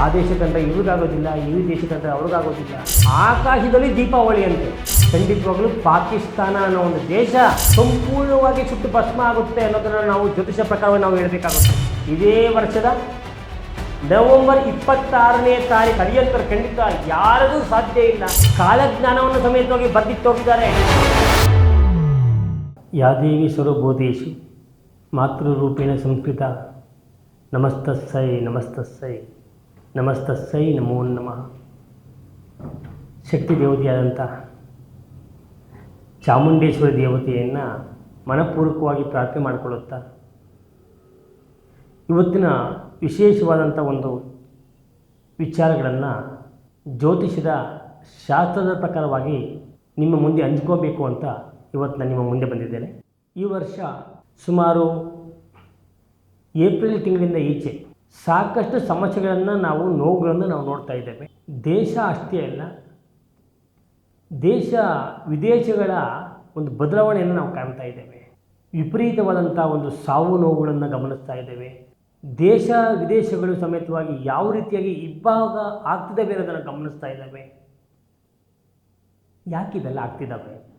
ಆ ದೇಶ ಇವ್ರಿಗಾಗೋದಿಲ್ಲ, ಈ ದೇಶ ಅವ್ರಿಗಾಗೋದಿಲ್ಲ. ಆಕಾಶದಲ್ಲಿ ದೀಪಾವಳಿ ಅಂತೆ. ಖಂಡಿತವಾಗ್ಲೂ ಪಾಕಿಸ್ತಾನ ಅನ್ನೋ ಒಂದು ದೇಶ ಸಂಪೂರ್ಣವಾಗಿ ಸುಟ್ಟು ಭಸ್ಮ ಆಗುತ್ತೆ ಅನ್ನೋದನ್ನು ನಾವು ಜ್ಯೋತಿಷ ಪ್ರಕಾರ ನಾವು ಹೇಳಬೇಕಾಗುತ್ತೆ. ಇದೇ ವರ್ಷದ ನವೆಂಬರ್ ಇಪ್ಪತ್ತಾರನೇ ತಾರೀಕು ಅರಿಯಂತರ ಖಂಡಿತ ಯಾರಿಗೂ ಸಾಧ್ಯ ಇಲ್ಲ. ಕಾಲಜ್ಞಾನವನ್ನು ಸಮೇತವಾಗಿ ಬರ್ದಿಟ್ಟು ಹೋಗಿದ್ದಾರೆ. ಯಾದೇವಿ ಸ್ವರಬೋಧೇಶು ಮಾತೃರೂಪೇಣ ಸಂಸ್ಕೃತ. ನಮಸ್ತಸ್ಸೈ ನಮಸ್ತಸ್ಸೈ. ನಮಸ್ತಸ್ಸೈ ನಮೋ ನಮಃ. ಶಕ್ತಿ ದೇವತೆಯಾದಂಥ ಚಾಮುಂಡೇಶ್ವರಿ ದೇವತೆಯನ್ನು ಮನಪೂರ್ವಕವಾಗಿ ಪ್ರಾರ್ಥನೆ ಮಾಡಿಕೊಳ್ಳುತ್ತಾ, ಇವತ್ತಿನ ವಿಶೇಷವಾದಂಥ ಒಂದು ವಿಚಾರಗಳನ್ನು ಜ್ಯೋತಿಷದ ಶಾಸ್ತ್ರದ ಪ್ರಕಾರವಾಗಿ ನಿಮ್ಮ ಮುಂದೆ ಹಂಚ್ಕೋಬೇಕು ಅಂತ ಇವತ್ತು ನಾನು ನಿಮ್ಮ ಮುಂದೆ ಬಂದಿದ್ದೇನೆ. ಈ ವರ್ಷ ಸುಮಾರು ಏಪ್ರಿಲ್ ತಿಂಗಳಿಂದ ಈಚೆ ಸಾಕಷ್ಟು ಸಮಸ್ಯೆಗಳನ್ನು ನಾವು, ನೋವುಗಳನ್ನು ನಾವು ನೋಡ್ತಾ ಇದ್ದೇವೆ. ದೇಶ ಅಷ್ಟೇ ಅಲ್ಲ, ದೇಶ ವಿದೇಶಗಳ ಒಂದು ಬದಲಾವಣೆಯನ್ನು ನಾವು ಕಾಣ್ತಾ ಇದ್ದೇವೆ. ವಿಪರೀತವಾದಂಥ ಒಂದು ಸಾವು ನೋವುಗಳನ್ನು ಗಮನಿಸ್ತಾ ಇದ್ದೇವೆ. ದೇಶ ವಿದೇಶಗಳು ಸಮೇತವಾಗಿ ಯಾವ ರೀತಿಯಾಗಿ ಇಬ್ಬಾಗ ಆಗ್ತಿದ್ದಾವೆ ಅನ್ನೋದನ್ನು ಗಮನಿಸ್ತಾ ಇದ್ದಾವೆ. ಯಾಕೆ ಇದೆಲ್ಲ ಆಗ್ತಿದ್ದಾವೆ?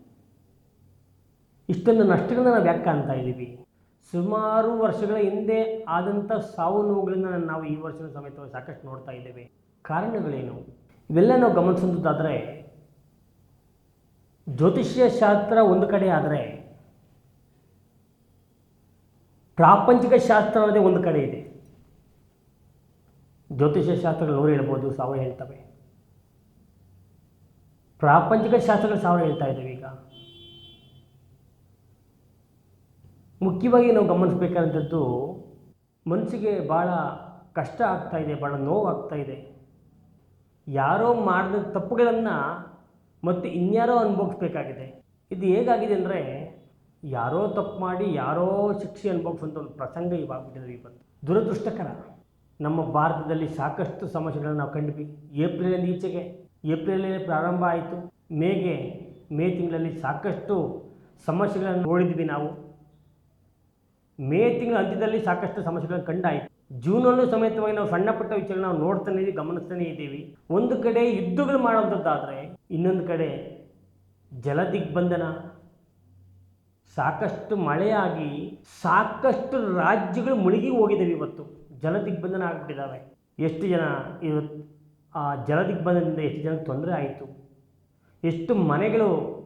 ಇಷ್ಟೊಂದು ನಷ್ಟಗಳನ್ನ ನಾವು ಯಾಕೆ ಕಾಣ್ತಾ ಇದ್ದೀವಿ? ಸುಮಾರು ವರ್ಷಗಳ ಹಿಂದೆ ಆದಂಥ ಸಾವು ನೋವುಗಳನ್ನ ನಾವು ಈ ವರ್ಷದ ಸಮೇತ ಸಾಕಷ್ಟು ನೋಡ್ತಾ ಇದ್ದೇವೆ. ಕಾರಣಗಳೇನು? ಇವೆಲ್ಲ ನಾವು ಗಮನಿಸೋದಾದರೆ ಜ್ಯೋತಿಷ್ಯ ಶಾಸ್ತ್ರ ಒಂದು ಕಡೆ ಆದರೆ, ಪ್ರಾಪಂಚಿಕ ಶಾಸ್ತ್ರ ಅನ್ನೋದೇ ಒಂದು ಕಡೆ ಇದೆ. ಜ್ಯೋತಿಷ್ಯ ಶಾಸ್ತ್ರಗಳು ನೂರು ಹೇಳ್ಬೋದು, ಸಾವು ಹೇಳ್ತವೆ. ಪ್ರಾಪಂಚಿಕ ಶಾಸ್ತ್ರಗಳು ಸಾವು ಹೇಳ್ತಾ ಇದ್ದಾವೆ ಈಗ. ಮುಖ್ಯವಾಗಿ ನಾವು ಗಮನಿಸಬೇಕಾದಂಥದ್ದು ಮನಸ್ಸಿಗೆ ಭಾಳ ಕಷ್ಟ ಆಗ್ತಾಯಿದೆ ಭಾಳ ನೋವಾಗ್ತಾಯಿದೆ ಯಾರೋ ಮಾಡಿದ ತಪ್ಪುಗಳನ್ನು ಮತ್ತು ಇನ್ಯಾರೋ ಅನುಭವಿಸ್ಬೇಕಾಗಿದೆ. ಇದು ಹೇಗಾಗಿದೆ ಅಂದರೆ ಯಾರೋ ತಪ್ಪು ಮಾಡಿ, ಯಾರೋ ಶಿಕ್ಷೆ ಅನುಭವಿಸುವಂಥ ಒಂದು ಪ್ರಸಂಗ ಇವಾಗ್ಬಿಟ್ಟಿದೆ ಇವತ್ತು. ದುರದೃಷ್ಟಕರ. ನಮ್ಮ ಭಾರತದಲ್ಲಿ ಸಾಕಷ್ಟು ಸಮಸ್ಯೆಗಳನ್ನು ನಾವು ಕಂಡ್ವಿ ಏಪ್ರಿಲಿಂದ ಈಚೆಗೆ, ಏಪ್ರಿಲಲ್ಲಿ ಪ್ರಾರಂಭ ಆಯಿತು. ಮೇಗೆ, ಮೇ ತಿಂಗಳಲ್ಲಿ ಸಾಕಷ್ಟು ಸಮಸ್ಯೆಗಳನ್ನು ನೋಡಿದ್ವಿ ನಾವು. ಮೇ ತಿಂಗಳ ಅಂತ್ಯದಲ್ಲಿ ಸಾಕಷ್ಟು ಸಮಸ್ಯೆಗಳನ್ನು ಕಂಡಾಯಿತು. ಜೂನಲ್ಲೂ ಸಮೇತವಾಗಿ ನಾವು ಸಣ್ಣ ಪುಟ್ಟ ವಿಚಾರಗಳನ್ನ ನಾವು ನೋಡ್ತಾನೆ ಇದ್ದೀವಿ, ಗಮನಿಸ್ತಾನೆ ಇದ್ದೀವಿ. ಒಂದು ಕಡೆ ಯುದ್ಧಗಳು ಮಾಡುವಂಥದ್ದಾದರೆ, ಇನ್ನೊಂದು ಕಡೆ ಜಲ ಜಲದಿಗ್ಬಂಧನ, ಸಾಕಷ್ಟು ಮಳೆಯಾಗಿ ಸಾಕಷ್ಟು ರಾಜ್ಯಗಳು ಮುಳುಗಿ ಹೋಗಿದ್ದಾವೆ ಇವತ್ತು. ಜಲ ದಿಗ್ಬಂಧನ ಆಗಿಬಿಟ್ಟಿದ್ದಾವೆ. ಎಷ್ಟು ಜನ ಇವತ್ತು ಆ ಜಲದಿಗ್ಬಂಧನದಿಂದ ಎಷ್ಟು ಜನಕ್ಕೆ ತೊಂದರೆ ಆಯಿತು? ಎಷ್ಟು ಮನೆಗಳು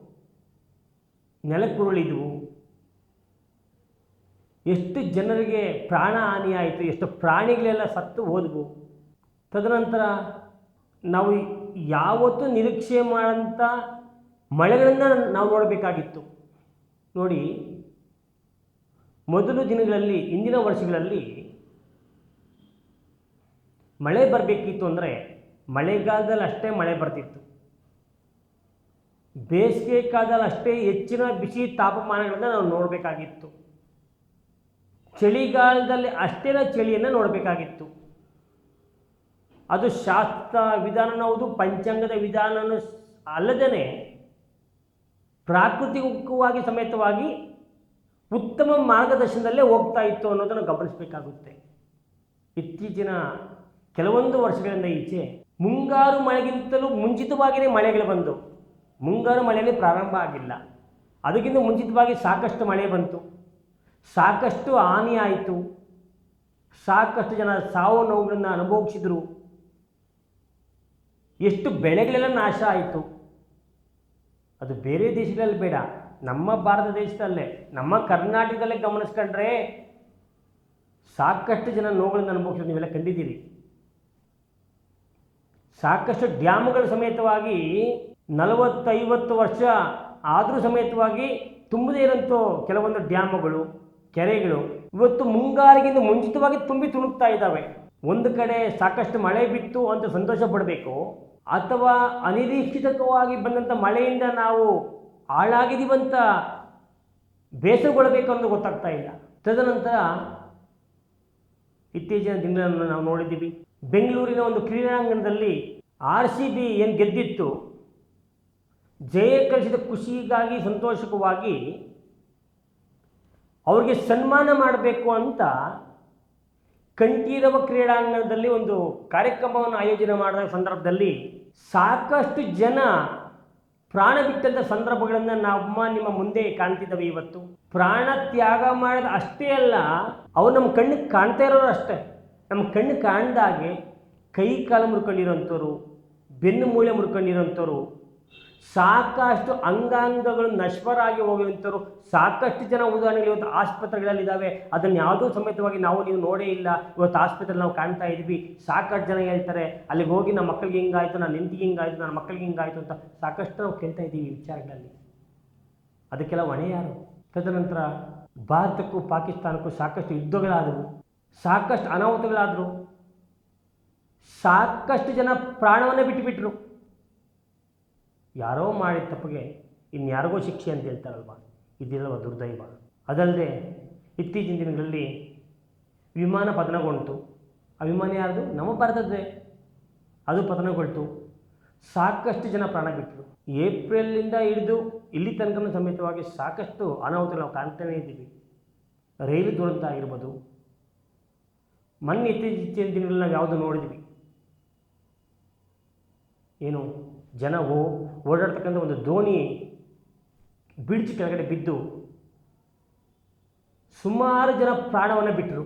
ನೆಲಕ್ಕುರುಳಿದ್ವು? ಎಷ್ಟು ಜನರಿಗೆ ಪ್ರಾಣ ಹಾನಿಯಾಯಿತು, ಎಷ್ಟು ಪ್ರಾಣಿಗಳೆಲ್ಲ ಸತ್ತು ಹೋದವು. ತದನಂತರ ನಾವು ಯಾವತ್ತೂ ನಿರೀಕ್ಷೆ ಮಾಡೋಂಥ ಮಳೆಗಳನ್ನು ನಾವು ನೋಡಬೇಕಾಗಿತ್ತು. ನೋಡಿ, ಮೊದಲು ದಿನಗಳಲ್ಲಿ, ಇಂದಿನ ವರ್ಷಗಳಲ್ಲಿ ಮಳೆ ಬರಬೇಕಿತ್ತು ಅಂದರೆ ಮಳೆಗಾಲದಲ್ಲಿ ಅಷ್ಟೇ ಮಳೆ ಬರ್ತಿತ್ತು. ಬೇಸಿಗೆ ಕಾಲದಲ್ಲಿ ಅಷ್ಟೇ ಹೆಚ್ಚಿನ ಬಿಸಿ ತಾಪಮಾನಗಳನ್ನು ನಾವು ನೋಡಬೇಕಾಗಿತ್ತು. ಚಳಿಗಾಲದಲ್ಲಿ ಅಷ್ಟೇನ ಚಳಿಯನ್ನು ನೋಡಬೇಕಾಗಿತ್ತು. ಅದು ಶಾಸ್ತ್ರ ವಿಧಾನ ಹೌದು, ಪಂಚಾಂಗದ ವಿಧಾನನೂ ಅಲ್ಲದೇ ಪ್ರಾಕೃತಿಕವಾಗಿ ಸಮೇತವಾಗಿ ಉತ್ತಮ ಮಾರ್ಗದರ್ಶನದಲ್ಲೇ ಹೋಗ್ತಾ ಇತ್ತು ಅನ್ನೋದನ್ನು ಗಮನಿಸಬೇಕಾಗುತ್ತೆ. ಇತ್ತೀಚಿನ ಕೆಲವೊಂದು ವರ್ಷಗಳಿಂದ ಈಚೆ ಮುಂಗಾರು ಮಳೆಗಿಂತಲೂ ಮುಂಚಿತವಾಗಿಯೇ ಮಳೆಗಳು ಬಂದು, ಮುಂಗಾರು ಮಳೆಯಲ್ಲಿ ಪ್ರಾರಂಭ ಆಗಿಲ್ಲ. ಅದಕ್ಕಿಂತ ಮುಂಚಿತವಾಗಿ ಸಾಕಷ್ಟು ಮಳೆ ಬಂತು. ಸಾಕಷ್ಟು ಹಾನಿಯಾಯಿತು ಸಾಕಷ್ಟು ಜನ ಸಾವು ನೋವುಗಳನ್ನು ಅನುಭವಿಸಿದರು. ಎಷ್ಟು ಬೆಳೆಗಳೆಲ್ಲ ನಾಶ ಆಯಿತು. ಅದು ಬೇರೆ ದೇಶಗಳಲ್ಲಿ ಬೇಡ, ನಮ್ಮ ಭಾರತ ದೇಶದಲ್ಲೇ, ನಮ್ಮ ಕರ್ನಾಟಕದಲ್ಲೇ ಗಮನಿಸ್ಕೊಂಡ್ರೆ ಸಾಕಷ್ಟು ಜನ ನೋವುಗಳನ್ನು ಅನುಭವಿಸೋದು ನೀವೆಲ್ಲ ಕಂಡಿದ್ದೀರಿ. ಸಾಕಷ್ಟು ಡ್ಯಾಮ್ಗಳು ಸಮೇತವಾಗಿ ನಲವತ್ತೈವತ್ತು ವರ್ಷ ಆದರೂ ಸಮೇತವಾಗಿ ತುಂಬದೇ ಇರೋಂಥ ಕೆಲವೊಂದು ಡ್ಯಾಮುಗಳು ಕೆರೆಗಳು ಇವತ್ತು ಮುಂಗಾರಿಗಿಂತ ಮುಂಚಿತವಾಗಿ ತುಂಬಿ ತುಣುಕ್ತಾ ಇದ್ದಾವೆ. ಒಂದು ಕಡೆ ಸಾಕಷ್ಟು ಮಳೆ ಬಿತ್ತು ಅಂತ ಸಂತೋಷ ಪಡಬೇಕು. ಅಥವಾ ಅನಿರೀಕ್ಷಿತವಾಗಿ ಬಂದಂಥ ಮಳೆಯಿಂದ ನಾವು ಹಾಳಾಗಿದ್ದೀವಂತ ಬೇಸರಗೊಳ್ಳಬೇಕು ಅನ್ನೋದು ಗೊತ್ತಾಗ್ತಾ ಇಲ್ಲ. ತದನಂತರ ಇತ್ತೀಚಿನ ದಿನಗಳನ್ನು ನಾವು ನೋಡಿದ್ದೀವಿ. ಬೆಂಗಳೂರಿನ ಒಂದು ಕ್ರೀಡಾಂಗಣದಲ್ಲಿ ಆರ್ ಸಿ ಬಿ ಏನು ಗೆದ್ದಿತ್ತು. ಜಯ ಕಲಿಸಿದ ಖುಷಿಗಾಗಿ, ಸಂತೋಷಕವಾಗಿ ಅವ್ರಿಗೆ ಸನ್ಮಾನ ಮಾಡಬೇಕು ಅಂತ ಕಂಠೀರವ ಕ್ರೀಡಾಂಗಣದಲ್ಲಿ ಒಂದು ಕಾರ್ಯಕ್ರಮವನ್ನು ಆಯೋಜನೆ ಮಾಡಿದ ಸಂದರ್ಭದಲ್ಲಿ ಸಾಕಷ್ಟು ಜನ ಪ್ರಾಣ ಬಿಟ್ಟಂಥ ಸಂದರ್ಭಗಳನ್ನು ನಮ್ಮ ನಿಮ್ಮ ಮುಂದೆ ಕಾಣ್ತಿದ್ದಾವೆ ಇವತ್ತು. ಪ್ರಾಣ ತ್ಯಾಗ ಮಾಡಿದ ಅಷ್ಟೇ ಅಲ್ಲ, ಅವ್ರು ನಮ್ಮ ಕಣ್ಣಿಗೆ ಕಾಣ್ತಾ ಇರೋರು ಅಷ್ಟೇ. ನಮ್ಮ ಕಣ್ಣು ಕಾಣ್ದಾಗೆ ಕೈ ಕಾಲು ಮುರ್ಕೊಂಡಿರೋಂಥವ್ರು, ಬೆನ್ನು ಮೂಳೆ ಮುರ್ಕೊಂಡಿರೋಂಥವ್ರು ಸಾಕಷ್ಟು ಅಂಗಾಂಗಗಳು ನಶ್ವರಾಗಿ ಹೋಗಿರುವಂಥವ್ರು ಸಾಕಷ್ಟು ಜನ ಉದಾಹರಣೆಗಳು ಇವತ್ತು ಆಸ್ಪತ್ರೆಗಳಲ್ಲಿದ್ದಾವೆ ಅದನ್ನು ಯಾವುದೂ ಸಮೇತವಾಗಿ ನಾವು ನೀವು ನೋಡೇ ಇಲ್ಲ. ಇವತ್ತು ಆಸ್ಪತ್ರೆಯಲ್ಲಿ ನಾವು ಕಾಣ್ತಾ ಇದ್ವಿ. ಸಾಕಷ್ಟು ಜನ ಹೇಳ್ತಾರೆ, ಅಲ್ಲಿಗೆ ಹೋಗಿ ನಮ್ಮ ಮಕ್ಕಳಿಗೆ ಹಿಂಗಾಯಿತು? ನನ್ನ ಹೆಂಡತಿಗೆ ಹಿಂಗಾಯಿತು? ನನ್ನ ಮಕ್ಕಳಿಗೆ ಹಿಂಗಾಯಿತು? ಅಂತ ಸಾಕಷ್ಟು ನಾವು ಕೇಳ್ತಾ ಇದ್ದೀವಿ ವಿಚಾರಗಳಲ್ಲಿ. ಅದಕ್ಕೆಲ್ಲ ಹೊಣೆ ಯಾರು? ತದನಂತರ ಭಾರತಕ್ಕೂ ಪಾಕಿಸ್ತಾನಕ್ಕೂ ಸಾಕಷ್ಟು ಯುದ್ಧಗಳಾದವು. ಸಾಕಷ್ಟು ಅನಾಹುತಗಳಾದರು. ಸಾಕಷ್ಟು ಜನ ಪ್ರಾಣವನ್ನು ಬಿಟ್ಟುಬಿಟ್ರು ಯಾರೋ ಮಾಡಿದ ತಪ್ಪಿಗೆ ಇನ್ಯಾರಿಗೋ ಶಿಕ್ಷೆ ಅಂತ ಹೇಳ್ತಾರಲ್ವ? ಇದಿಲ್ಲವ ದುರ್ದೈವ? ಅದಲ್ಲದೆ ಇತ್ತೀಚಿನ ದಿನಗಳಲ್ಲಿ ವಿಮಾನ ಪತನಗೊಂಡಿತು. ಆ ವಿಮಾನ ಯಾರ್ದು? ನಮ್ಮ ಭಾರತದ್ದೇ. ಅದು ಪತನಗೊಳ್ತು. ಸಾಕಷ್ಟು ಜನ ಪ್ರಾಣ ಬಿಟ್ಟರು ಏಪ್ರಿಲಿಂದ ಹಿಡಿದು ಇಲ್ಲಿ ತನಕ ಸಮೇತವಾಗಿ ಸಾಕಷ್ಟು ಅನಾಹುತ ನಾವು ಕಾಣ್ತಾನೇ ಇದ್ದೀವಿ. ರೈಲು ದುರಂತ ಆಗಿರ್ಬೋದು. ಮೊನ್ನೆ ಇತ್ತೀಚಿನ ದಿನಗಳಲ್ಲಿ ನಾವು ಯಾವುದು ನೋಡಿದ್ವಿ? ಏನು? ಜನ ಓ ಓಡಾಡ್ತಕ್ಕಂಥ ಒಂದು ದೋಣಿ ಬಿಡ್ಜ್ ಕೆಳಗಡೆ ಬಿದ್ದು ಸುಮಾರು ಜನ ಪ್ರಾಣವನ್ನು ಬಿಟ್ಟರು.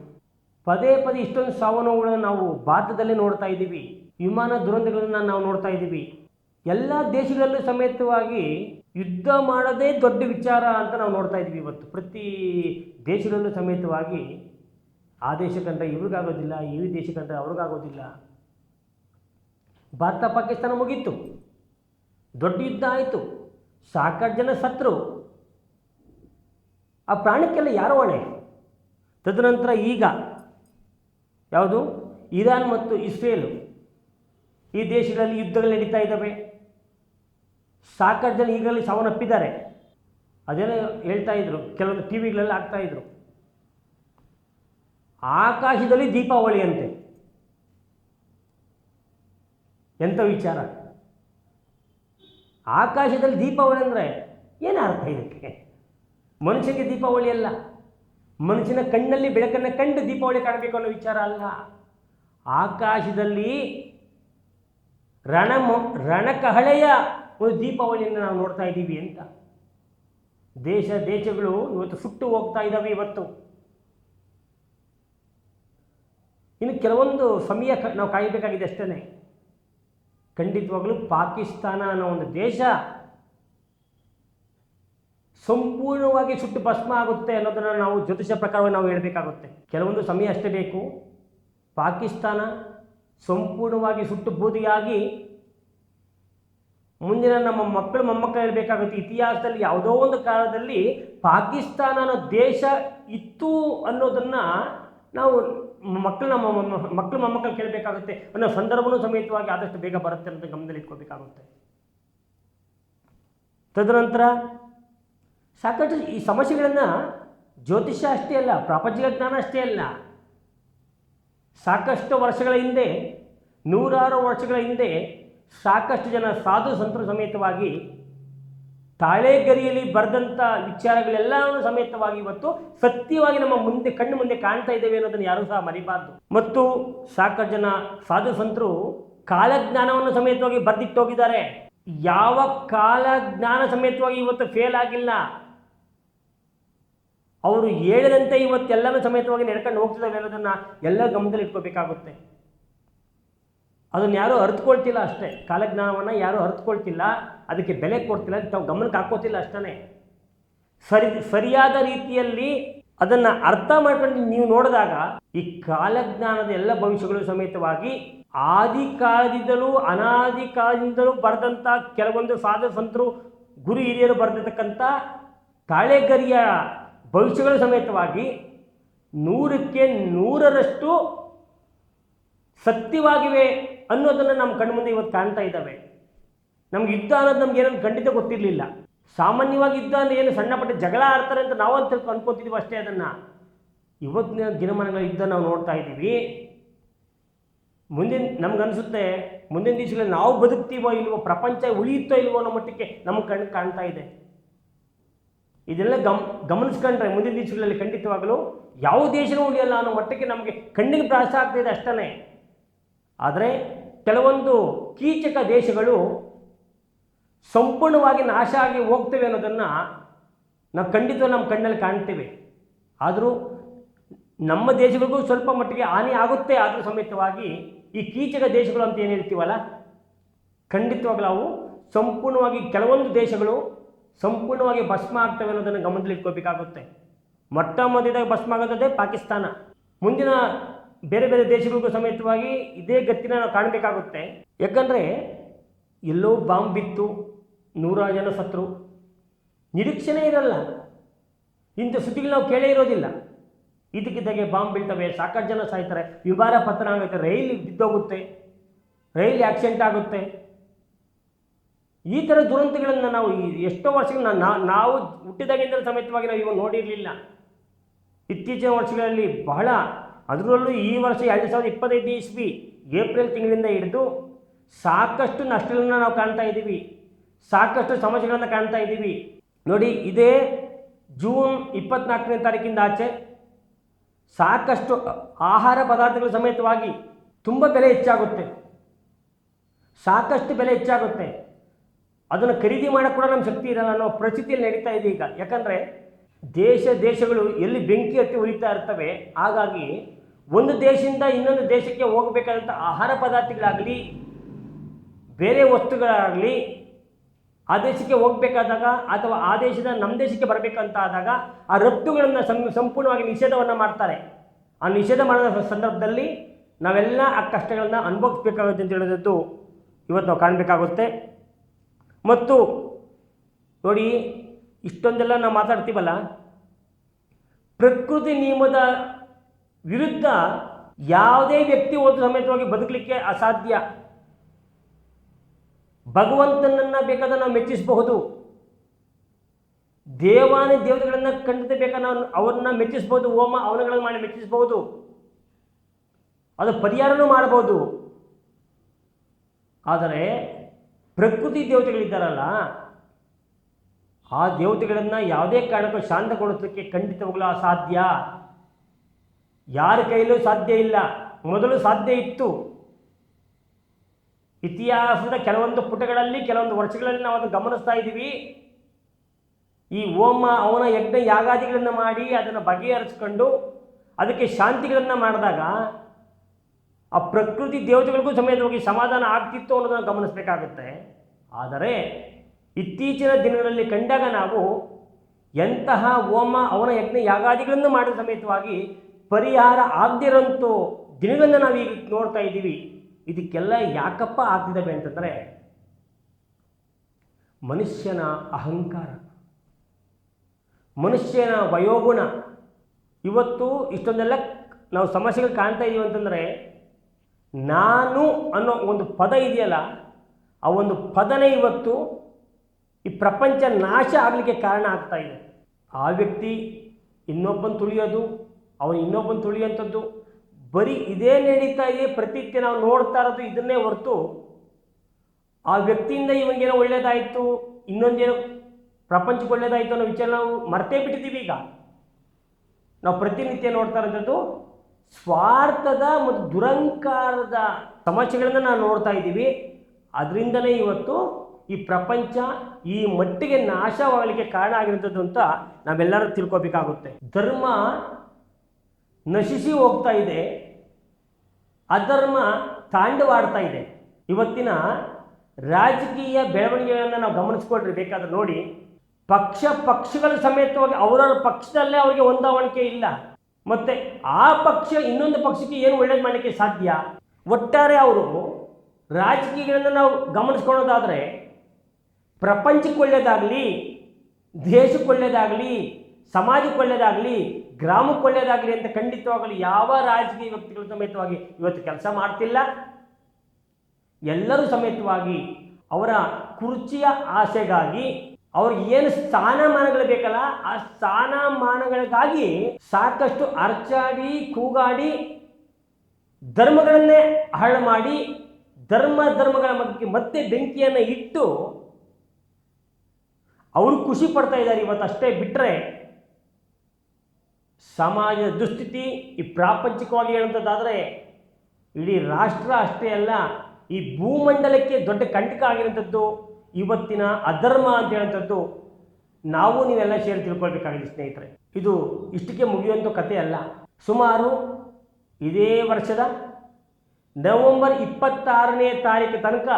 ಪದೇ ಪದೇ ಇಷ್ಟೊಂದು ಸಾವು ನೋವುಗಳನ್ನು ನಾವು ಭಾರತದಲ್ಲಿ ನೋಡ್ತಾ ಇದ್ದೀವಿ. ವಿಮಾನ ದುರಂತಗಳನ್ನು ನಾವು ನೋಡ್ತಾ ಇದ್ದೀವಿ. ಎಲ್ಲ ದೇಶಗಳಲ್ಲೂ ಸಮೇತವಾಗಿ ಯುದ್ಧ ಮಾಡೋದೇ ದೊಡ್ಡ ವಿಚಾರ ಅಂತ ನಾವು ನೋಡ್ತಾ ಇದ್ದೀವಿ ಇವತ್ತು. ಪ್ರತಿ ದೇಶಗಳಲ್ಲೂ ಸಮೇತವಾಗಿ ಆ ದೇಶಕ್ಕಂದ್ರೆ ಇವ್ರಿಗಾಗೋದಿಲ್ಲ, ಈ ದೇಶ ಕಂಡ್ರೆ ಅವ್ರಿಗಾಗೋದಿಲ್ಲ. ಭಾರತ ಪಾಕಿಸ್ತಾನ ಮುಗೀತು. ದೊಡ್ಡ ಯುದ್ಧ ಆಯಿತು ಸಾಕಷ್ಟು ಜನ ಸತ್ರು. ಆ ಪ್ರಾಣಕ್ಕೆಲ್ಲ ಯಾರು ಹೊಣೆ? ತದನಂತರ ಈಗ ಯಾವುದು? ಇರಾನ್ ಮತ್ತು ಇಸ್ರೇಲು. ಈ ದೇಶಗಳಲ್ಲಿ ಯುದ್ಧಗಳು ನಡೀತಾ ಇದ್ದಾವೆ. ಸಾಕಷ್ಟು ಜನ ಈಗಲೇ ಸಾವನ್ನಪ್ಪಿದ್ದಾರೆ. ಅದೆಲ್ಲ ಹೇಳ್ತಾ ಇದ್ರು. ಕೆಲವೊಂದು ಟಿ ವಿಗಳಲ್ಲಿ ಆಗ್ತಾ ಇದ್ರು. ಆಕಾಶದಲ್ಲಿ ದೀಪಾವಳಿ ಅಂತೆ ಎಂಥ ವಿಚಾರ? ಆಕಾಶದಲ್ಲಿ ದೀಪಾವಳಿ ಅಂದರೆ ಏನು ಅರ್ಥ ಇದಕ್ಕೆ? ಮನುಷ್ಯನಿಗೆ ದೀಪಾವಳಿ ಅಲ್ಲ. ಮನುಷ್ಯನ ಕಣ್ಣಲ್ಲಿ, ಬೆಳಕನ್ನು ಕಂಡು ದೀಪಾವಳಿ ಕಾಣಬೇಕು ಅನ್ನೋ ವಿಚಾರ ಅಲ್ಲ. ಆಕಾಶದಲ್ಲಿ ರಣ ರಣಕಹಳೆಯ ಒಂದು ದೀಪಾವಳಿಯನ್ನು ನಾವು ನೋಡ್ತಾ ಇದ್ದೀವಿ ಅಂತ. ದೇಶ, ದೇಶಗಳು ಇವತ್ತು ಸುಟ್ಟು ಹೋಗ್ತಾ ಇದ್ದಾವೆ ಇವತ್ತು. ಇನ್ನು ಕೆಲವೊಂದು ಸಮಯ ನಾವು ಕಾಯಬೇಕಾಗಿದೆ ಅಷ್ಟೇ ಖಂಡಿತವಾಗಲೂ ಪಾಕಿಸ್ತಾನ ಅನ್ನೋ ಒಂದು ದೇಶ ಸಂಪೂರ್ಣವಾಗಿ ಸುಟ್ಟು ಭಸ್ಮ ಆಗುತ್ತೆ ಅನ್ನೋದನ್ನು ನಾವು ಜ್ಯೋತಿಷ ಪ್ರಕಾರವಾಗಿ ನಾವು ಹೇಳಬೇಕಾಗುತ್ತೆ. ಕೆಲವೊಂದು ಸಮಯ ಅಷ್ಟೇ ಬೇಕು. ಪಾಕಿಸ್ತಾನ ಸಂಪೂರ್ಣವಾಗಿ ಸುಟ್ಟು ಬೂದಿಯಾಗಿ ಮುಂದಿನ ನಮ್ಮ ಮಕ್ಕಳು ಮೊಮ್ಮಕ್ಕಳು ಹೇಳಬೇಕಾಗುತ್ತೆ, ಇತಿಹಾಸದಲ್ಲಿ ಯಾವುದೋ ಒಂದು ಕಾಲದಲ್ಲಿ ಪಾಕಿಸ್ತಾನ ಅನ್ನೋ ದೇಶ ಇತ್ತು ಅನ್ನೋದನ್ನು ನಾವು ಮಕ್ಕಳು ನಮ್ಮ ಮಕ್ಕಳು ಮೊಮ್ಮಕ್ಕಳು ಕೇಳಬೇಕಾಗುತ್ತೆ ಅನ್ನೋ ಸಂದರ್ಭನೂ ಸಮೇತವಾಗಿ ಆದಷ್ಟು ಬೇಗ ಬರುತ್ತೆ ಅಂತ ಗಮನದಲ್ಲಿ ಇಟ್ಕೋಬೇಕಾಗುತ್ತೆ. ತದನಂತರ ಸಾಕಷ್ಟು ಈ ಸಮಸ್ಯೆಗಳನ್ನು ಜ್ಯೋತಿಷ್ಯ ಅಷ್ಟೇ ಅಲ್ಲ, ಪ್ರಾಪಂಚಿಕ ಜ್ಞಾನ ಅಷ್ಟೇ ಅಲ್ಲ. ಸಾಕಷ್ಟು ವರ್ಷಗಳ ಹಿಂದೆ, ನೂರಾರು ವರ್ಷಗಳ ಹಿಂದೆ ಸಾಕಷ್ಟು ಜನ ಸಾಧು ಸಂತರು ಸಮೇತವಾಗಿ ತಾಳೆಗರಿಯಲ್ಲಿ ಬರೆದಂಥ ವಿಚಾರಗಳೆಲ್ಲವೂ ಸಮೇತವಾಗಿ ಇವತ್ತು ಸತ್ಯವಾಗಿ ನಮ್ಮ ಮುಂದೆ ಕಣ್ಣು ಮುಂದೆ ಕಾಣ್ತಾ ಇದ್ದೇವೆ ಅನ್ನೋದನ್ನು ಯಾರೂ ಸಹ ಮರಿಬಾರ್ದು. ಮತ್ತು ಸಾಕಷ್ಟು ಜನ ಸಾಧು ಸಂತರು ಕಾಲಜ್ಞಾನವನ್ನು ಸಮೇತವಾಗಿ ಬರೆದಿಟ್ಟು ಹೋಗಿದ್ದಾರೆ. ಯಾವ ಕಾಲಜ್ಞಾನ ಸಮೇತವಾಗಿ ಇವತ್ತು ಫೇಲ್ ಆಗಿಲ್ಲ. ಅವರು ಹೇಳಿದಂತೆ ಇವತ್ತೆಲ್ಲನೂ ಸಮೇತವಾಗಿ ನಡ್ಕೊಂಡು ಹೋಗ್ತಿದ್ದಾವೆ ಅನ್ನೋದನ್ನು ಎಲ್ಲ ಗಮನದಲ್ಲಿ ಇಟ್ಕೋಬೇಕಾಗುತ್ತೆ ಅದನ್ನು ಯಾರೂ ಅರ್ಥಕೊಳ್ತಿಲ್ಲ ಅಷ್ಟೇ. ಕಾಲಜ್ಞಾನವನ್ನು ಯಾರೂ ಅರ್ಥಕೊಳ್ತಿಲ್ಲ ಅದಕ್ಕೆ ಬೆಲೆ ಕೊಡ್ತಿಲ್ಲ ಅದಕ್ಕೆ ತಾವು ಗಮನಕ್ಕೆ ಹಾಕೋತಿಲ್ಲ ಅಷ್ಟೇ ಸರಿ, ಸರಿಯಾದ ರೀತಿಯಲ್ಲಿ ಅದನ್ನು ಅರ್ಥ ಮಾಡ್ಕೊಂಡು ನೀವು ನೋಡಿದಾಗ ಈ ಕಾಲಜ್ಞಾನದ ಎಲ್ಲ ಭವಿಷ್ಯಗಳು ಸಮೇತವಾಗಿ ಆದಿ ಕಾಲದಿಂದಲೂ ಅನಾದಿ ಕಾಲದಿಂದಲೂ ಬರೆದಂಥ ಕೆಲವೊಂದು ಸಾಧು ಸಂತರು ಗುರು ಹಿರಿಯರು ಬರೆದಿರ್ತಕ್ಕಂಥ ತಾಳೆಗರಿಯ ಭವಿಷ್ಯಗಳು ಸಮೇತವಾಗಿ ನೂರಕ್ಕೆ ನೂರರಷ್ಟು ಸತ್ಯವಾಗಿವೆ ಅನ್ನೋದನ್ನು ನಮ್ಮ ಕಣ್ಮುಂದೆ ಇವತ್ತು ಕಾಣ್ತಾ ಇದ್ದಾವೆ. ನಮ್ಗೆ ಯುದ್ಧ ಅನ್ನೋದು ನಮ್ಗೆ ಏನೋ ಖಂಡಿತ ಗೊತ್ತಿರಲಿಲ್ಲ. ಸಾಮಾನ್ಯವಾಗಿ ಯುದ್ಧ ಅಂದ್ರೆ ಏನು ಸಣ್ಣ ಪಟ್ಟ ಜಗಳ ಆಡ್ತಾರೆ ಅಂತ ನಾವು ಅಂತ ಅನ್ಕೋತಿದ್ದೀವಿ ಅಷ್ಟೇ ಅದನ್ನು. ಇವತ್ತಿನ ದಿನಮಾನಗಳ ಯುದ್ಧ ನಾವು ನೋಡ್ತಾ ಇದ್ದೀವಿ. ಮುಂದಿನ ನಮ್ಗನ್ಸುತ್ತೆ ಮುಂದಿನ ದಿವಸಗಳಲ್ಲಿ ನಾವು ಬದುಕ್ತೀವೋ ಇಲ್ವೋ, ಪ್ರಪಂಚ ಉಳಿಯುತ್ತೋ ಇಲ್ವೋ ಅನ್ನೋ ಮಟ್ಟಕ್ಕೆ ನಮ್ಮ ಕಣ್ಣು ಕಾಣ್ತಾ ಇದೆ. ಇದೆಲ್ಲ ಗಮ್ ಗಮನಿಸ್ಕೊಂಡ್ರೆ ಮುಂದಿನ ದಿವಸಗಳಲ್ಲಿ ಖಂಡಿತವಾಗಲೂ ಯಾವ ದೇಶನೂ ಉಳಿಯಲ್ಲ ಅನ್ನೋ ಮಟ್ಟಕ್ಕೆ ನಮಗೆ ಕಣ್ಣಿಗೆ ಪ್ರಾಸ ಇದೆ ಅಷ್ಟೇ ಆದರೆ ಕೆಲವೊಂದು ಕೀಚಕ ದೇಶಗಳು ಸಂಪೂರ್ಣವಾಗಿ ನಾಶ ಆಗಿ ಹೋಗ್ತವೆ ಅನ್ನೋದನ್ನು ನಾವು ಖಂಡಿತ ನಮ್ಮ ಕಣ್ಣಲ್ಲಿ ಕಾಣ್ತೇವೆ. ಆದರೂ ನಮ್ಮ ದೇಶಗಳಿಗೂ ಸ್ವಲ್ಪ ಮಟ್ಟಿಗೆ ಹಾನಿ ಆಗುತ್ತೆ ಆದರೂ ಸಮೇತವಾಗಿ ಈ ಕೀಚಕ ದೇಶಗಳು ಅಂತ ಏನು ಹೇಳ್ತೀವಲ್ಲ ಖಂಡಿತವಾಗಿ ಅವು ಸಂಪೂರ್ಣವಾಗಿ ಕೆಲವೊಂದು ದೇಶಗಳು ಸಂಪೂರ್ಣವಾಗಿ ಭಸ್ಮ ಆಗ್ತವೆ ಅನ್ನೋದನ್ನು ಗಮನದಲ್ಲಿಟ್ಕೋಬೇಕಾಗುತ್ತೆ. ಮೊಟ್ಟ ಮೊದಲಿದಾಗ ಭಸ್ಮ ಆಗೋದೇ ಪಾಕಿಸ್ತಾನ. ಮುಂದಿನ ಬೇರೆ ಬೇರೆ ದೇಶಗಳಿಗೂ ಸಮೇತವಾಗಿ ಇದೇ ಗತ್ತಿನ ನಾವು ಕಾಣಬೇಕಾಗುತ್ತೆ. ಯಾಕಂದರೆ ಎಲ್ಲೋ ಬಾಂಬ್ ಬಿತ್ತು ನೂರಾರು ಜನ ಸತ್ರು. ನಿರೀಕ್ಷಣೆ ಇರಲ್ಲ. ಇಂಥ ಸುದ್ದಿಗಳು ನಾವು ಕೇಳೇ ಇರೋದಿಲ್ಲ. ಇದಕ್ಕಿದ್ದಾಗೆ ಬಾಂಬ್ ಬೀಳ್ತವೆ, ಸಾಕಷ್ಟು ಜನ ಸಾಯ್ತಾರೆ, ವಿಮಾನ ಪತನ ಆಗುತ್ತೆ, ರೈಲ್ ಬಿದ್ದೋಗುತ್ತೆ, ರೈಲ್ ಆಕ್ಸಿಡೆಂಟ್ ಆಗುತ್ತೆ. ಈ ಥರ ದುರಂತಗಳನ್ನು ನಾವು ಎಷ್ಟೋ ವರ್ಷಗಳು ನಾವು ಹುಟ್ಟಿದಾಗಿಂದ ಸಮೇತವಾಗಿ ನಾವು ಇವಾಗ ನೋಡಿರಲಿಲ್ಲ. ಇತ್ತೀಚಿನ ವರ್ಷಗಳಲ್ಲಿ ಬಹಳ ಅದರಲ್ಲೂ ಈ ವರ್ಷ ಎರಡು ಸಾವಿರದ ಇಪ್ಪತ್ತೈದು ಇಸ್ವಿ, ಏಪ್ರಿಲ್ ತಿಂಗಳಿಂದ ಹಿಡಿದು ಸಾಕಷ್ಟು ನಷ್ಟಗಳನ್ನು ನಾವು ಕಾಣ್ತಾ ಇದ್ದೀವಿ. ಸಾಕಷ್ಟು ಸಮಸ್ಯೆಗಳನ್ನು ಕಾಣ್ತಾ ಇದ್ದೀವಿ. ನೋಡಿ, ಇದೇ ಜೂನ್ ಇಪ್ಪತ್ನಾಲ್ಕನೇ ತಾರೀಕಿಂದ ಆಚೆ ಸಾಕಷ್ಟು ಆಹಾರ ಪದಾರ್ಥಗಳ ಸಮೇತವಾಗಿ ತುಂಬ ಬೆಲೆ ಹೆಚ್ಚಾಗುತ್ತೆ. ಸಾಕಷ್ಟು ಬೆಲೆ ಹೆಚ್ಚಾಗುತ್ತೆ. ಅದನ್ನು ಖರೀದಿ ಮಾಡೋಕ್ಕೆ ಕೂಡ ನಮ್ಮ ಶಕ್ತಿ ಇರಲ್ಲ ಅನ್ನೋ ಪರಿಸ್ಥಿತಿಯಲ್ಲಿ ನಡೀತಾ ಇದೆ ಈಗ. ಯಾಕಂದರೆ ದೇಶ ದೇಶಗಳು ಎಲ್ಲಿ ಬೆಂಕಿ ಹತ್ತಿ ಉರಿತಾ ಇರ್ತವೆ, ಹಾಗಾಗಿ ಒಂದು ದೇಶದಿಂದ ಇನ್ನೊಂದು ದೇಶಕ್ಕೆ ಹೋಗಬೇಕಾದಂಥ ಆಹಾರ ಪದಾರ್ಥಗಳಾಗಲಿ, ಬೇರೆ ವಸ್ತುಗಳಾಗಲಿ, ಆ ದೇಶಕ್ಕೆ ಹೋಗಬೇಕಾದಾಗ ಅಥವಾ ಆ ದೇಶದ ನಮ್ಮ ದೇಶಕ್ಕೆ ಬರಬೇಕಂತ ಆದಾಗ ಆ ರಫ್ತುಗಳನ್ನು ಸಂ, ಸಂಪೂರ್ಣವಾಗಿ ನಿಷೇಧವನ್ನು ಮಾಡ್ತಾರೆ. ಆ ನಿಷೇಧ ಮಾಡಿದ ಸಂದರ್ಭದಲ್ಲಿ ನಾವೆಲ್ಲ ಆ ಕಷ್ಟಗಳನ್ನು ಅನುಭವಿಸ್ಬೇಕಾಗುತ್ತೆ ಅಂತ ಹೇಳಿದದ್ದು ಇವತ್ತು ನಾವು ಕಾಣಬೇಕಾಗುತ್ತೆ. ಮತ್ತು ನೋಡಿ, ಇಷ್ಟೊಂದೆಲ್ಲ ನಾವು ಮಾತಾಡ್ತೀವಲ್ಲ, ಪ್ರಕೃತಿ ನಿಯಮದ ವಿರುದ್ಧ ಯಾವುದೇ ವ್ಯಕ್ತಿ ಒಂದು ಸಮೇತವಾಗಿ ಬದುಕಲಿಕ್ಕೆ ಅಸಾಧ್ಯ. ಭಗವಂತನನ್ನು ಬೇಕಾದ ನಾವು ಮೆಚ್ಚಿಸಬಹುದು. ದೇವಾನ ದೇವತೆಗಳನ್ನು ಖಂಡಿತ ಬೇಕಾದ ನಾವು ಅವ್ರನ್ನ ಮೆಚ್ಚಿಸ್ಬೋದು ಹೋಮ ಅವನಗಳನ್ನು ಮಾಡಿ ಮೆಚ್ಚಿಸಬಹುದು. ಅದು ಪರಿಹಾರನೂ ಮಾಡಬಹುದು. ಆದರೆ ಪ್ರಕೃತಿ ದೇವತೆಗಳಿದ್ದಾರಲ್ಲ, ಆ ದೇವತೆಗಳನ್ನು ಯಾವುದೇ ಕಾರಣಕ್ಕೂ ಶಾಂತಗೊಳಿಸಲಿಕ್ಕೆ ಖಂಡಿತವಾಗಲೂ ಅಸಾಧ್ಯ. ಯಾರ ಕೈಲೂ ಸಾಧ್ಯ ಇಲ್ಲ. ಮೊದಲು ಸಾಧ್ಯ ಇತ್ತು. ಇತಿಹಾಸದ ಕೆಲವೊಂದು ಪುಟಗಳಲ್ಲಿ, ಕೆಲವೊಂದು ವರ್ಷಗಳಲ್ಲಿ ನಾವು ಅದನ್ನು ಗಮನಿಸ್ತಾ ಇದ್ದೀವಿ. ಈ ಓಮ ಅವನ ಯಜ್ಞ, ಯಾಗಾದಿಗಳನ್ನು ಮಾಡಿ ಅದನ್ನು ಬಗೆಹರಿಸ್ಕೊಂಡು, ಅದಕ್ಕೆ ಶಾಂತಿಗಳನ್ನು ಮಾಡಿದಾಗ ಆ ಪ್ರಕೃತಿ ದೇವತೆಗಳಿಗೂ ಸಮೇತವಾಗಿ ಸಮಾಧಾನ ಆಗ್ತಿತ್ತು ಅನ್ನೋದನ್ನು ಗಮನಿಸಬೇಕಾಗುತ್ತೆ. ಆದರೆ ಇತ್ತೀಚಿನ ದಿನಗಳಲ್ಲಿ ಕಂಡಾಗ ನಾವು ಎಂತಹ ಓಮ ಅವನ ಯಜ್ಞ, ಯಾಗಾದಿಗಳನ್ನು ಮಾಡಿದ ಸಮೇತವಾಗಿ ಪರಿಹಾರ ಆದಿರಂತೋ ದಿನದಿಂದ ನಾವು ನಾವೀಗ ನೋಡ್ತಾ ಇದ್ದೀವಿ. ಇದಕ್ಕೆಲ್ಲ ಯಾಕಪ್ಪ ಆಗ್ತಿದ್ದಾವೆ ಅಂತಂದರೆ ಮನುಷ್ಯನ ಅಹಂಕಾರ. ಮನುಷ್ಯನ ವಯೋಗುಣ. ಇವತ್ತು ಇಷ್ಟೊಂದೆಲ್ಲ ನಾವು ಸಮಸ್ಯೆಗಳು ಕಾಣ್ತಾ ಇದ್ದೀವಿ ಅಂತಂದರೆ ನಾನು ಅನ್ನೋ ಒಂದು ಪದ ಇದೆಯಲ್ಲ, ಆ ಒಂದು ಪದನೇ ಇವತ್ತು ಈ ಪ್ರಪಂಚ ನಾಶ ಆಗಲಿಕ್ಕೆ ಕಾರಣ ಆಗ್ತಾ ಇದೆ. ಆ ವ್ಯಕ್ತಿ ಇನ್ನೊಬ್ಬನ ತುಳಿಯೋದು ಅವನು ಇನ್ನೊಬ್ಬನ ತುಳಿಯುವಂಥದ್ದು ಬರೀ ಇದೇ ನಡೀತಾ ಇದೆ ಪ್ರತಿನಿತ್ಯ ನಾವು ನೋಡ್ತಾ ಇರೋದು ಇದನ್ನೇ ಹೊರತು ಆ ವ್ಯಕ್ತಿಯಿಂದ ಇವನಿಗೇನೋ ಒಳ್ಳೇದಾಯಿತು, ಇನ್ನೊಂದೇನೋ ಪ್ರಪಂಚಕ್ಕೆ ಒಳ್ಳೇದಾಯಿತು ಅನ್ನೋ ವಿಚಾರ ನಾವು ಮರ್ತೇ ಬಿಟ್ಟಿದ್ದೀವಿ ಈಗ. ನಾವು ಪ್ರತಿನಿತ್ಯ ನೋಡ್ತಾ ಇರೋಂಥದ್ದು ಸ್ವಾರ್ಥದ ಮತ್ತು ದುರಂಕಾರದ ಸಮಸ್ಯೆಗಳನ್ನು ನಾವು ನೋಡ್ತಾ ಇದ್ದೀವಿ. ಅದರಿಂದಲೇ ಇವತ್ತು ಈ ಪ್ರಪಂಚ ಈ ಮಟ್ಟಿಗೆ ನಾಶವಾಗಲಿಕ್ಕೆ ಕಾರಣ ಆಗಿರುತ್ತದೆ ಅಂತ ನಾವೆಲ್ಲರೂ ತಿಳ್ಕೊಬೇಕಾಗುತ್ತೆ. ಧರ್ಮ ನಶಿಸಿ ಹೋಗ್ತಾ ಇದೆ. ಅಧರ್ಮ ತಾಂಡವಾಡ್ತಾ ಇದೆ. ಇವತ್ತಿನ ರಾಜಕೀಯ ಬೆಳವಣಿಗೆಗಳನ್ನು ನಾವು ಗಮನಿಸ್ಕೊಡ್ರಿ ಬೇಕಾದ್ರೆ ನೋಡಿ. ಪಕ್ಷ ಪಕ್ಷಗಳ ಸಮೇತವಾಗಿ ಅವರವರ ಪಕ್ಷದಲ್ಲೇ ಅವರಿಗೆ ಹೊಂದಾವಣಿಕೆ ಇಲ್ಲ. ಮತ್ತೆ ಆ ಪಕ್ಷ ಇನ್ನೊಂದು ಪಕ್ಷಕ್ಕೆ ಏನು ಒಳ್ಳೇದು ಮಾಡಲಿಕ್ಕೆ ಸಾಧ್ಯ? ಒಟ್ಟಾರೆ ಅವರು ರಾಜಕೀಯಗಳನ್ನು ನಾವು ಗಮನಿಸ್ಕೊಳ್ಳೋದಾದರೆ, ಪ್ರಪಂಚಕ್ಕೆ ಒಳ್ಳೆಯದಾಗಲಿ ದೇಶಕ್ಕೆ ಒಳ್ಳೆಯದಾಗಲಿ ಸಮಾಜಕ್ಕೆ ಒಳ್ಳೆಯದಾಗಲಿ ಗ್ರಾಮಕ್ಕೆ ಒಳ್ಳೆಯದಾಗಲಿ ಅಂತ ಖಂಡಿತವಾಗಲು ಯಾವ ರಾಜಕೀಯ ವ್ಯಕ್ತಿಗಳು ಸಮೇತವಾಗಿ ಇವತ್ತು ಕೆಲಸ ಮಾಡ್ತಿಲ್ಲ. ಎಲ್ಲರೂ ಸಮೇತವಾಗಿ ಅವರ ಕುರ್ಚಿಯ ಆಸೆಗಾಗಿ ಅವ್ರಿಗೆ ಏನು ಸ್ಥಾನಮಾನಗಳು ಬೇಕಲ್ಲ, ಆ ಸ್ಥಾನಮಾನಗಳಿಗಾಗಿ ಸಾಕಷ್ಟು ಅರ್ಚಾಡಿ, ಕೂಗಾಡಿ ಧರ್ಮಗಳನ್ನೇ ಹಾಳು ಮಾಡಿ ಧರ್ಮ ಧರ್ಮಗಳ ಬಗ್ಗೆ ಮತ್ತೆ ಬೆಂಕಿಯನ್ನು ಇಟ್ಟು ಅವರು ಖುಷಿ ಪಡ್ತಾ ಇದ್ದಾರೆ. ಇವತ್ತು ಅಷ್ಟೇ ಬಿಟ್ಟರೆ ಸಮಾಜದ ದುಸ್ಥಿತಿ ಈ ಪ್ರಾಪಂಚಿಕವಾಗಿ ಹೇಳುವಂಥದ್ದಾದರೆ ಇಡೀ ರಾಷ್ಟ್ರ ಅಷ್ಟೇ ಅಲ್ಲ, ಈ ಭೂಮಂಡಲಕ್ಕೆ ದೊಡ್ಡ ಕಂಟಕ ಆಗಿರೋಂಥದ್ದು ಇವತ್ತಿನ ಅಧರ್ಮ ಅಂತ ಹೇಳುವಂಥದ್ದು ನಾವು ನೀವೆಲ್ಲ ಸೇರಿ ತಿಳ್ಕೊಳ್ಬೇಕಾಗಿದೆ ಸ್ನೇಹಿತರೆ. ಇದು ಇಷ್ಟಕ್ಕೆ ಮುಗಿಯುವಂಥ ಕಥೆ ಅಲ್ಲ. ಸುಮಾರು ಇದೇ ವರ್ಷದ ನವೆಂಬರ್ ಇಪ್ಪತ್ತಾರನೇ ತಾರೀಕು ತನಕ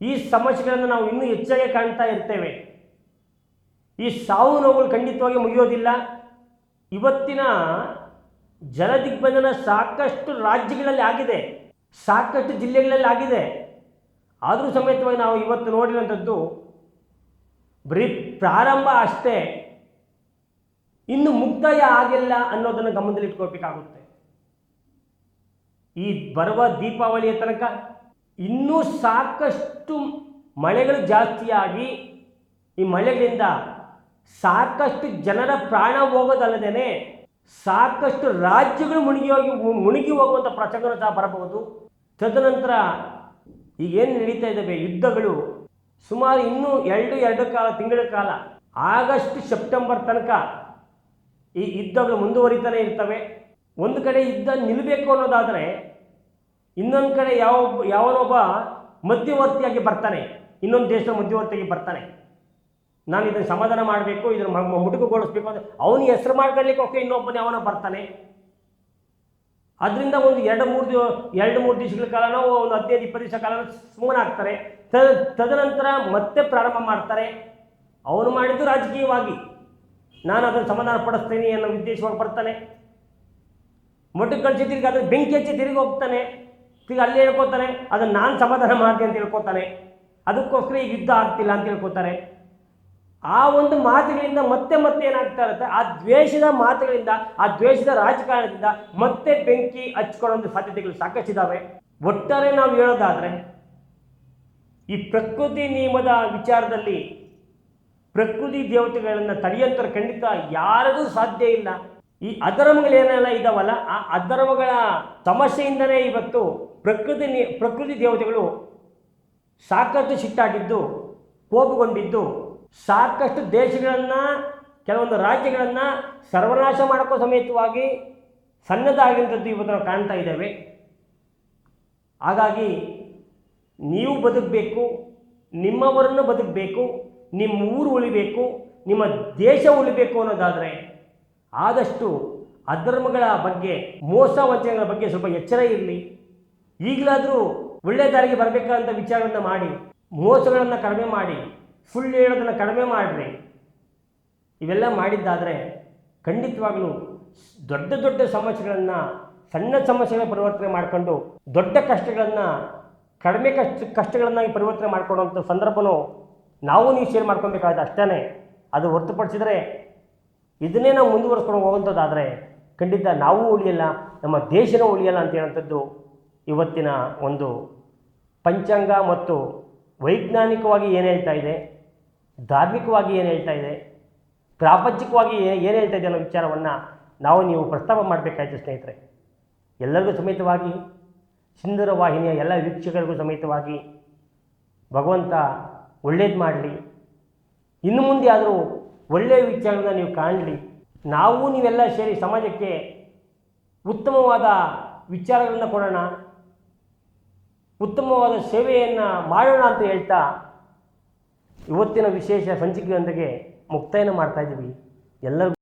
ಈ ಸಮಸ್ಯೆಗಳನ್ನು ನಾವು ಇನ್ನೂ ಹೆಚ್ಚಾಗಿ ಕಾಣ್ತಾ ಇರ್ತೇವೆ. ಈ ಸಾವು ನೋವುಗಳು ಖಂಡಿತವಾಗಿ ಮುಗಿಯೋದಿಲ್ಲ. ಇವತ್ತಿನ ಜಲದಿಗ್ಬಂಧನ ಸಾಕಷ್ಟು ರಾಜ್ಯಗಳಲ್ಲಿ ಆಗಿದೆ, ಸಾಕಷ್ಟು ಜಿಲ್ಲೆಗಳಲ್ಲಿ ಆಗಿದೆ. ಆದರೂ ಸಮೇತವಾಗಿ ನಾವು ಇವತ್ತು ನೋಡಿರುವಂಥದ್ದು ಬರೀ ಪ್ರಾರಂಭ ಅಷ್ಟೇ. ಇನ್ನು ಮುಕ್ತಾಯ ಆಗಿಲ್ಲ ಅನ್ನೋದನ್ನು ಗಮನದಲ್ಲಿಟ್ಕೋಬೇಕಾಗುತ್ತೆ ಈ ಬರುವ ದೀಪಾವಳಿಯ ತನಕ ಇನ್ನೂ ಸಾಕಷ್ಟು ಮಳೆಗಳು ಜಾಸ್ತಿಯಾಗಿ ಈ ಮಳೆಗಳಿಂದ ಸಾಕಷ್ಟು ಜನರ ಪ್ರಾಣ ಹೋಗೋದಲ್ಲದೇ ಸಾಕಷ್ಟು ರಾಜ್ಯಗಳು ಮುಳುಗಿ ಹೋಗಿ ಮುಳುಗಿ ಹೋಗುವಂಥ ಪ್ರಸಂಗನೂ ಸಹ ಬರಬಹುದು. ತದನಂತರ ಈಗೇನು ನಡೀತಾ ಇದ್ದಾವೆ ಯುದ್ಧಗಳು ಸುಮಾರು ಇನ್ನೂ ಎರಡು ಎರಡು ಕಾಲ, ತಿಂಗಳ ಕಾಲ, ಆಗಸ್ಟ್, ಸೆಪ್ಟೆಂಬರ್ ತನಕ ಈ ಯುದ್ಧಗಳು ಮುಂದುವರಿತಾನೆ ಇರ್ತವೆ. ಒಂದು ಕಡೆ ಯುದ್ಧ ನಿಲ್ಲಬೇಕು ಅನ್ನೋದಾದರೆ ಇನ್ನೊಂದು ಕಡೆ ಯಾವ, ಯಾವನೊಬ್ಬ ಮಧ್ಯವರ್ತಿಯಾಗಿ ಬರ್ತಾನೆ, ಇನ್ನೊಂದು ದೇಶದ ಮಧ್ಯವರ್ತಿಯಾಗಿ ಬರ್ತಾನೆ. ನಾನು ಇದನ್ನು ಸಮಾಧಾನ ಮಾಡಬೇಕು, ಇದನ್ನು ಮುಟುಕುಗೊಳಿಸ್ಬೇಕು ಅಂದರೆ ಅವನು ಹೆಸರು ಮಾಡ್ಕೊಳ್ಳಿಕ್ಕೆ ಓಕೆ ಇನ್ನೊಬ್ಬನೇ ಅವನ ಬರ್ತಾನೆ. ಅದರಿಂದ ಒಂದು ಎರಡು ಮೂರು ದಿವ, ಎರಡು ಮೂರು ದಿವಸಗಳ ಕಾಲನೋ ಒಂದು ಹದಿನೈದು, ಇಪ್ಪತ್ತು ದಿವಸ ಕಾಲ ಸುಮ್ಮನೆ ಆಗ್ತಾರೆ ತದ, ತದನಂತರ ಮತ್ತೆ ಪ್ರಾರಂಭ ಮಾಡ್ತಾರೆ. ಅವನು ಮಾಡಿದ್ದು ರಾಜಕೀಯವಾಗಿ. ನಾನು ಅದನ್ನು ಸಮಾಧಾನ ಪಡಿಸ್ತೀನಿ ಅನ್ನೋ ಉದ್ದೇಶವಾಗಿ ಬರ್ತಾನೆ. ಮೊಟ್ಟೆ ಕಳಿಸಿ ತಿರುಗಿ ಅದನ್ನು ಬೆಂಕಿ ಹಚ್ಚಿ ತಿರುಗಿ ಹೋಗ್ತಾನೆ. ತಿರುಗಿ ಅಲ್ಲಿ ಹೇಳ್ಕೊತಾನೆ ಅದನ್ನು ನಾನು ಸಮಾಧಾನ ಮಾಡ್ತೀನಿ ಅಂತ ಹೇಳ್ಕೊತಾನೆ ಅದಕ್ಕೋಸ್ಕರ ಈಗ ಯುದ್ಧ ಆಗ್ತಿಲ್ಲ ಅಂತ ಹೇಳ್ಕೊತಾರೆ ಆ ಒಂದು ಮಾತುಗಳಿಂದ ಮತ್ತೆ ಮತ್ತೆ ಏನಾಗ್ತಾ ಇರುತ್ತೆ? ಆ ದ್ವೇಷದ ಮಾತುಗಳಿಂದ, ಆ ದ್ವೇಷದ ರಾಜಕಾರಣದಿಂದ ಮತ್ತೆ ಬೆಂಕಿ ಹಚ್ಕೊಳ್ಳೋ ಸಾಧ್ಯತೆಗಳು ಸಾಕಷ್ಟಿದ್ದಾವೆ ಒಟ್ಟಾರೆ ನಾವು ಹೇಳೋದಾದರೆ, ಈ ಪ್ರಕೃತಿ ನಿಯಮದ ವಿಚಾರದಲ್ಲಿ ಪ್ರಕೃತಿ ದೇವತೆಗಳನ್ನು ತಡೆಯಂತರ ಖಂಡಿತ ಯಾರಿಗೂ ಸಾಧ್ಯ ಇಲ್ಲ. ಈ ಅಧರ್ಮಗಳೇನೆಲ್ಲ ಇದಾವಲ್ಲ, ಆ ಅಧರ್ಮಗಳ ಸಮಸ್ಯೆಯಿಂದಲೇ ಇವತ್ತು ಪ್ರಕೃತಿ ಪ್ರಕೃತಿ ದೇವತೆಗಳು ಸಾಕಷ್ಟು ಸಿಟ್ಟಾಗಿದ್ದು, ಕೋಪಗೊಂಡಿದ್ದು ಸಾಕಷ್ಟು ದೇಶಗಳನ್ನು, ಕೆಲವೊಂದು ರಾಜ್ಯಗಳನ್ನು ಸರ್ವನಾಶ ಮಾಡೋಕ್ಕೂ ಸಮೇತವಾಗಿ ಸನ್ನದ್ಧಾಗಿರುವಂಥದ್ದು ಇವತ್ತು ನಾವು ಕಾಣ್ತಾ ಇದ್ದೇವೆ. ಹಾಗಾಗಿ ನೀವು ಬದುಕಬೇಕು, ನಿಮ್ಮವರನ್ನು ಬದುಕಬೇಕು, ನಿಮ್ಮ ಊರು ಉಳಿಬೇಕು, ನಿಮ್ಮ ದೇಶ ಉಳಿಬೇಕು ಅನ್ನೋದಾದರೆ ಆದಷ್ಟು ಅಧರ್ಮಗಳ ಬಗ್ಗೆ, ಮೋಸ ವಂಚನೆಗಳ ಬಗ್ಗೆ ಸ್ವಲ್ಪ ಎಚ್ಚರ ಇರಲಿ. ಈಗಲಾದರೂ ಒಳ್ಳೆಯ ದಾರಿಗೆ ಬರಬೇಕಂತ ವಿಚಾರವನ್ನು ಮಾಡಿ, ಮೋಸಗಳನ್ನು ಕಡಿಮೆ ಮಾಡಿ ಸುಳ್ಳು ಹೇಳೋದನ್ನು ಕಡಿಮೆ ಮಾಡಿರಿ. ಇವೆಲ್ಲ ಮಾಡಿದ್ದಾದರೆ ಖಂಡಿತವಾಗಲೂ ದೊಡ್ಡ ದೊಡ್ಡ ಸಮಸ್ಯೆಗಳನ್ನು, ಸಣ್ಣ ಸಮಸ್ಯೆಗಳ ಪರಿವರ್ತನೆ ಮಾಡಿಕೊಂಡು ದೊಡ್ಡ ಕಷ್ಟಗಳನ್ನು, ಕಡಿಮೆ ಕಷ್ಟ, ಕಷ್ಟಗಳನ್ನಾಗಿ ಪರಿವರ್ತನೆ ಮಾಡ್ಕೊಳ್ಳುವಂಥ ಸಂದರ್ಭನೂ ನಾವು ನೀವು ಶೇರ್ ಮಾಡ್ಕೊಬೇಕಾದ ಅಷ್ಟೇ ಅದು ಹೊರತುಪಡಿಸಿದರೆ ಇದನ್ನೇ ನಾವು ಮುಂದುವರಿಸ್ಕೊಂಡು ಹೋಗುವಂಥದ್ದಾದರೆ ಖಂಡಿತ ನಾವು ಉಳಿಯಲ್ಲ, ನಮ್ಮ ದೇಶನೂ ಉಳಿಯಲ್ಲ ಅಂತ ಹೇಳುವಂಥದ್ದು ಇವತ್ತಿನ ಒಂದು ಪಂಚಾಂಗ ಮತ್ತು ವೈಜ್ಞಾನಿಕವಾಗಿ ಏನು ಹೇಳ್ತಾ ಇದೆ? ಧಾರ್ಮಿಕವಾಗಿ ಏನು ಹೇಳ್ತಾ ಇದೆ? ಪ್ರಾಪಂಚಿಕವಾಗಿ ಏನು ಹೇಳ್ತಾ ಇದೆ ಅನ್ನೋ ವಿಚಾರವನ್ನು ನಾವು ನೀವು ಪ್ರಸ್ತಾಪ ಮಾಡಬೇಕಾಯ್ತು ಸ್ನೇಹಿತರೆ. ಎಲ್ಲರಿಗೂ ಸಮೇತವಾಗಿ ಸುಂದರ ವಾಹಿನಿಯ ಎಲ್ಲ ವೀಕ್ಷಕರಿಗೂ ಸಮೇತವಾಗಿ ಭಗವಂತ ಒಳ್ಳೇದು ಮಾಡಲಿ. ಇನ್ನು ಮುಂದೆ ಆದರೂ ಒಳ್ಳೆಯ ವಿಚಾರಗಳನ್ನ ನೀವು ಕಾಣಲಿ. ನಾವು ನೀವೆಲ್ಲ ಸೇರಿ ಸಮಾಜಕ್ಕೆ ಉತ್ತಮವಾದ ವಿಚಾರಗಳನ್ನು ಕೊಡೋಣ. ಉತ್ತಮವಾದ ಸೇವೆಯನ್ನು ಮಾಡೋಣ ಅಂತ ಹೇಳ್ತಾ ಇವತ್ತಿನ ವಿಶೇಷ ಸಂಚಿಕೆಯೊಂದಿಗೆ ಮುಕ್ತಾಯನ ಮಾಡ್ತಾ ಇದ್ದೀವಿ. ಎಲ್ಲರಿಗೂ